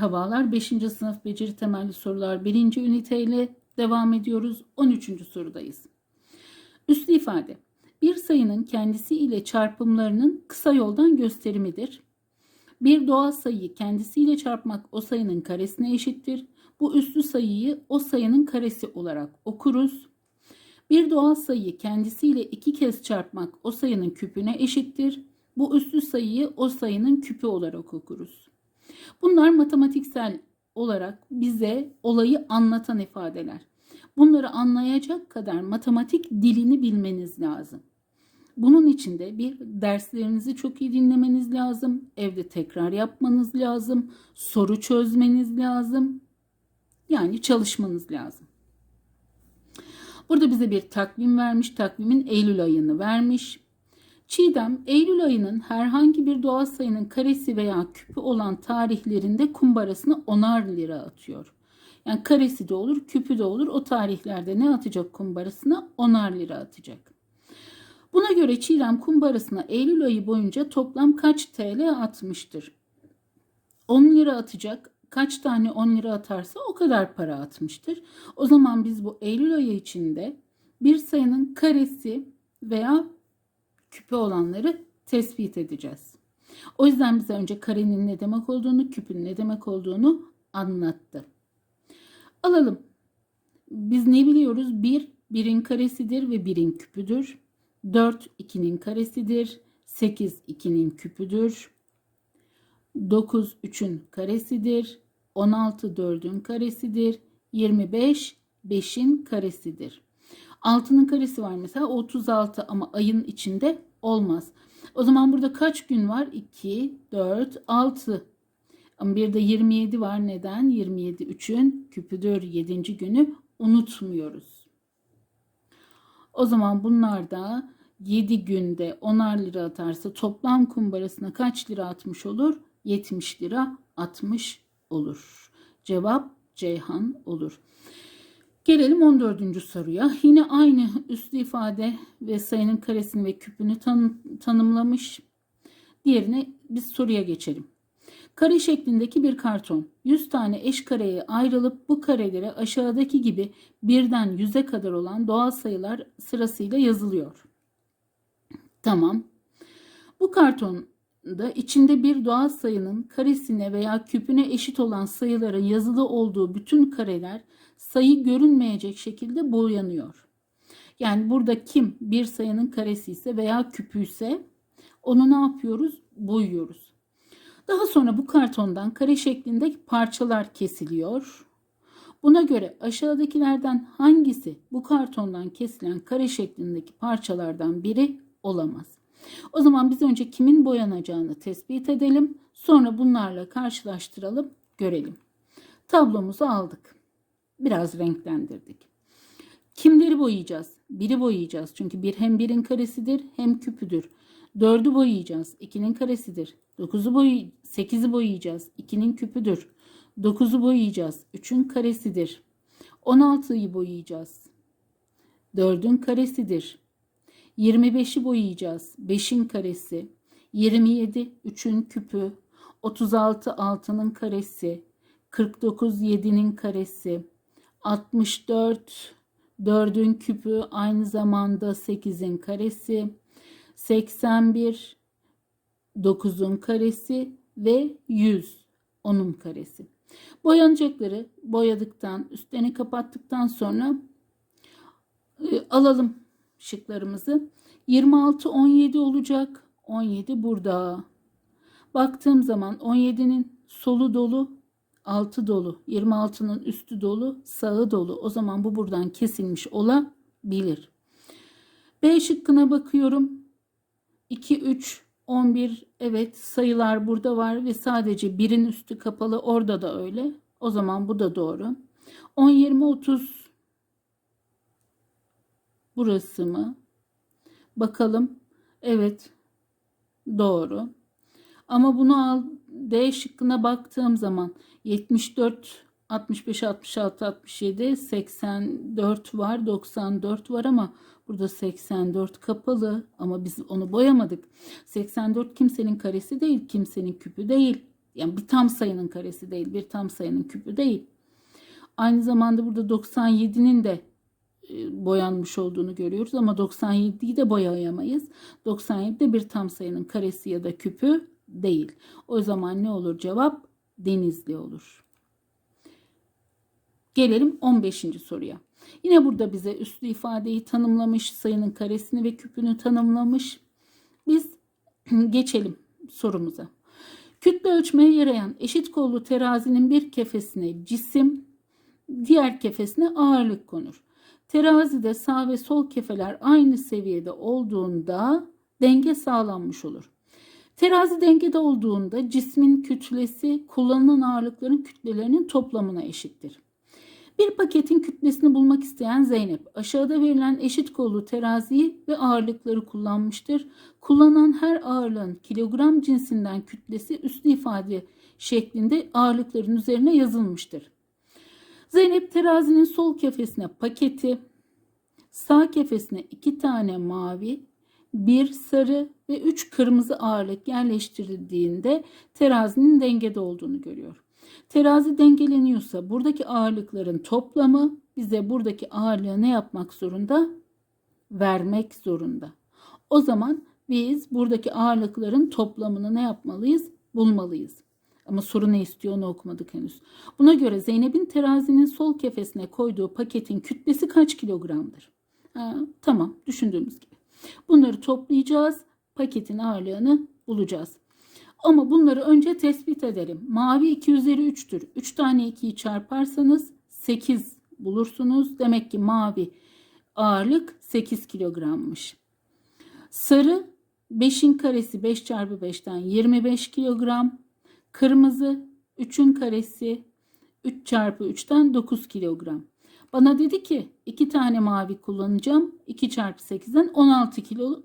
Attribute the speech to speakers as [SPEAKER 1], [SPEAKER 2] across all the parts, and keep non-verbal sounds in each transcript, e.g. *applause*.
[SPEAKER 1] Merhabalar 5. sınıf beceri temelli sorular 1. üniteyle devam ediyoruz. 13. sorudayız. Üslü ifade. Bir sayının kendisi ile çarpımlarının kısa yoldan gösterimidir. Bir doğal sayıyı kendisiyle çarpmak o sayının karesine eşittir. Bu üslü sayıyı o sayının karesi olarak okuruz. Bir doğal sayıyı kendisiyle iki kez çarpmak o sayının küpüne eşittir. Bu üslü sayıyı o sayının küpü olarak okuruz. Bunlar matematiksel olarak bize olayı anlatan ifadeler. Bunları anlayacak kadar matematik dilini bilmeniz lazım. Bunun için de bir derslerinizi çok iyi dinlemeniz lazım. Evde tekrar yapmanız lazım. Soru çözmeniz lazım. Yani çalışmanız lazım. Burada bize bir takvim vermiş. Takvimin Eylül ayını vermiş. Çiğdem, Eylül ayının herhangi bir doğal sayının karesi veya küpü olan tarihlerinde kumbarasına onar lira atıyor. Yani karesi de olur, küpü de olur. O tarihlerde ne atacak kumbarasına? Onar lira atacak. Buna göre Çiğdem kumbarasına Eylül ayı boyunca toplam kaç TL atmıştır? 10 lira atacak. Kaç tane 10 lira atarsa o kadar para atmıştır. O zaman biz bu Eylül ayı içinde bir sayının karesi veya küpe olanları tespit edeceğiz. O yüzden bize önce karenin ne demek olduğunu, küpün ne demek olduğunu anlattı. Alalım. Biz ne biliyoruz? 1 birin karesidir ve birin küpüdür. 4 2'nin karesidir. 8 2'nin küpüdür. 9 3'ün karesidir. 16 4'ün karesidir. 25 5'in karesidir. 6'nın karesi var mesela 36 ama ayın içinde olmaz. O zaman burada kaç gün var? 2, 4, 6. Ama bir de 27 var. Neden? 27 3'ün küpüdür 7. günü unutmuyoruz. O zaman bunlar da 7 günde 10'ar lira atarsa toplam kumbarasına kaç lira atmış olur? 70 lira atmış olur. Cevap Ceyhan olur. Gelelim 14. soruya. Yine aynı üslü ifade ve sayının karesini ve küpünü tan tanımlamış. Diğerine biz soruya geçelim. Kare şeklindeki bir karton 100 tane eş kareye ayrılıp bu karelere aşağıdaki gibi birden 100'e kadar olan doğal sayılar sırasıyla yazılıyor. Tamam. Bu kartonda içinde bir doğal sayının karesine veya küpüne eşit olan sayıların yazılı olduğu bütün kareler sayı görünmeyecek şekilde boyanıyor. Yani burada kim bir sayının karesi ise veya küpü ise onu ne yapıyoruz? Boyuyoruz. Daha sonra bu kartondan kare şeklinde parçalar kesiliyor. Buna göre aşağıdakilerden hangisi bu kartondan kesilen kare şeklindeki parçalardan biri olamaz? O zaman biz önce kimin boyanacağını tespit edelim. Sonra bunlarla karşılaştıralım, görelim. Tablomuzu aldık. Biraz renklendirdik. Kimleri boyayacağız? Biri boyayacağız. Çünkü bir hem birin karesidir hem küpüdür. Dördü boyayacağız. 2'nin karesidir. 9'u boy 8'i boyayacağız. 2'nin küpüdür. 9'u boyayacağız. 3'ün karesidir. 16'yı boyayacağız. 4'ün karesidir. 25'i boyayacağız. 5'in karesi. 27 3'ün küpü. 36 6'nın karesi. 49 7'nin karesi. 64 4'ün küpü aynı zamanda 8'in karesi. 81 9'un karesi ve 100 10'un karesi. Boyanacakları boyadıktan, üstlerini kapattıktan sonra e, alalım şıklarımızı. 26 17 olacak. 17 burada. Baktığım zaman 17'nin solu dolu, altı dolu. 26'nın üstü dolu, sağı dolu. O zaman bu buradan kesilmiş olabilir. B şıkkına bakıyorum. 2 3 11 evet sayılar burada var ve sadece birin üstü kapalı orada da öyle. O zaman bu da doğru. 10 20 30 burası mı? Bakalım. Evet. Doğru. Ama bunu al D şıkkına baktığım zaman 74 65 66 67 84 var 94 var ama burada 84 kapalı ama biz onu boyamadık. 84 kimsenin karesi değil, kimsenin küpü değil. Yani bir tam sayının karesi değil, bir tam sayının küpü değil. Aynı zamanda burada 97'nin de boyanmış olduğunu görüyoruz ama 97'yi de boyayamayız. 97 de bir tam sayının karesi ya da küpü değil. O zaman ne olur cevap? Denizli olur. Gelelim 15. soruya. Yine burada bize üslü ifadeyi tanımlamış, sayının karesini ve küpünü tanımlamış. Biz *clears throat* geçelim sorumuza. Kütle ölçmeye yarayan eşit kollu terazinin bir kefesine cisim, diğer kefesine ağırlık konur. Terazide sağ ve sol kefeler aynı seviyede olduğunda denge sağlanmış olur. Terazi dengede olduğunda cismin kütlesi kullanılan ağırlıkların kütlelerinin toplamına eşittir. Bir paketin kütlesini bulmak isteyen Zeynep aşağıda verilen eşit kollu teraziyi ve ağırlıkları kullanmıştır. Kullanılan her ağırlığın kilogram cinsinden kütlesi üslü ifade şeklinde ağırlıkların üzerine yazılmıştır. Zeynep terazinin sol kefesine paketi, sağ kefesine iki tane mavi, bir sarı ve üç kırmızı ağırlık yerleştirildiğinde terazinin dengede olduğunu görüyor. Terazi dengeleniyorsa buradaki ağırlıkların toplamı bize buradaki ağırlığı ne yapmak zorunda? Vermek zorunda. O zaman biz buradaki ağırlıkların toplamını ne yapmalıyız? Bulmalıyız. Ama soru ne istiyor onu okumadık henüz. Buna göre Zeynep'in terazinin sol kefesine koyduğu paketin kütlesi kaç kilogramdır? Ha, tamam düşündüğümüz gibi. Bunları toplayacağız. Paketin ağırlığını bulacağız. Ama bunları önce tespit edelim. Mavi 2 üzeri 3'tür. 3 tane 2'yi çarparsanız 8 bulursunuz. Demek ki mavi ağırlık 8 kilogrammış. Sarı 5'in karesi 5 çarpı 5'ten 25 kilogram. Kırmızı 3'ün karesi 3 çarpı 3'ten 9 kilogram. Bana dedi ki 2 tane mavi kullanacağım. 2 çarpı 8'den 16 kilo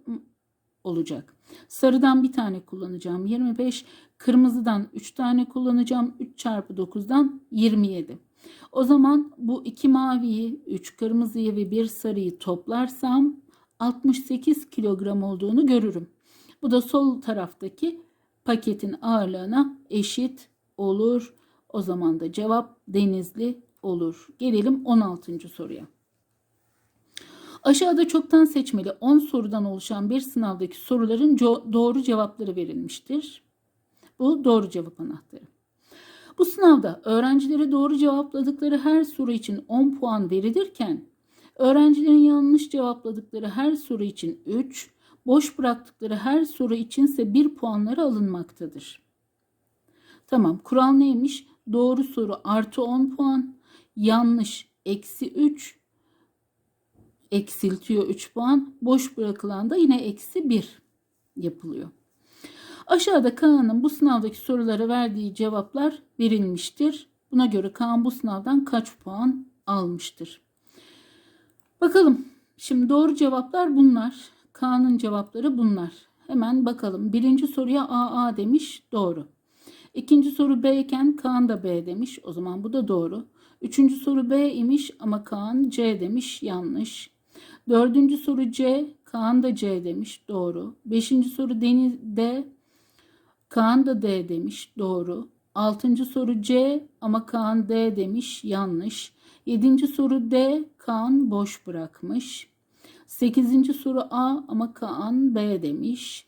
[SPEAKER 1] olacak. Sarıdan bir tane kullanacağım 25. Kırmızıdan 3 tane kullanacağım 3 çarpı 9'dan 27. O zaman bu iki maviyi, 3 kırmızıyı ve bir sarıyı toplarsam 68 kilogram olduğunu görürüm. Bu da sol taraftaki paketin ağırlığına eşit olur. O zaman da cevap denizli olur. Gelelim 16. soruya. Aşağıda çoktan seçmeli 10 sorudan oluşan bir sınavdaki soruların doğru cevapları verilmiştir. Bu doğru cevap anahtarı. Bu sınavda öğrencilere doğru cevapladıkları her soru için 10 puan verilirken öğrencilerin yanlış cevapladıkları her soru için 3, boş bıraktıkları her soru içinse 1 puanları alınmaktadır. Tamam kural neymiş? Doğru soru artı 10 puan, yanlış eksi 3, eksiltiyor 3 puan. Boş bırakılan da yine eksi 1 yapılıyor. Aşağıda Kaan'ın bu sınavdaki sorulara verdiği cevaplar verilmiştir. Buna göre Kaan bu sınavdan kaç puan almıştır? Bakalım. Şimdi doğru cevaplar bunlar. Kaan'ın cevapları bunlar. Hemen bakalım. Birinci soruya AA demiş. Doğru. İkinci soru B iken Kaan da B demiş. O zaman bu da doğru. Üçüncü soru B imiş ama Kaan C demiş. Yanlış. Dördüncü soru C. Kaan da C demiş. Doğru. Beşinci soru Deniz D. Kaan da D demiş. Doğru. Altıncı soru C ama Kaan D demiş. Yanlış. Yedinci soru D. Kaan boş bırakmış. Sekizinci soru A ama Kaan B demiş.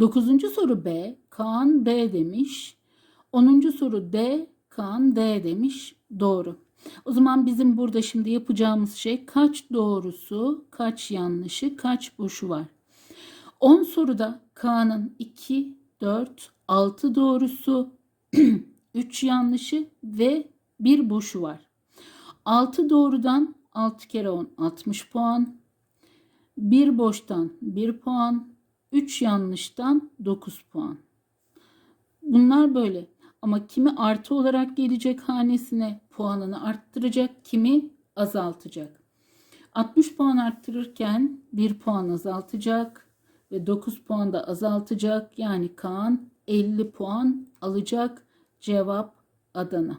[SPEAKER 1] Dokuzuncu soru B. Kaan B demiş. Onuncu soru D. Kaan D demiş. Doğru. O zaman bizim burada şimdi yapacağımız şey kaç doğrusu, kaç yanlışı, kaç boşu var. 10 soruda K'nın 2, 4, 6 doğrusu, *clears throat* 3 yanlışı ve 1 boşu var. 6 doğrudan 6 kere 10 60 puan. 1 boştan 1 puan. 3 yanlıştan 9 puan. Bunlar böyle. Ama kimi artı olarak gelecek hanesine puanını arttıracak, kimi azaltacak. 60 puan arttırırken 1 puan azaltacak ve 9 puan da azaltacak. Yani Kaan 50 puan alacak. Cevap Adana.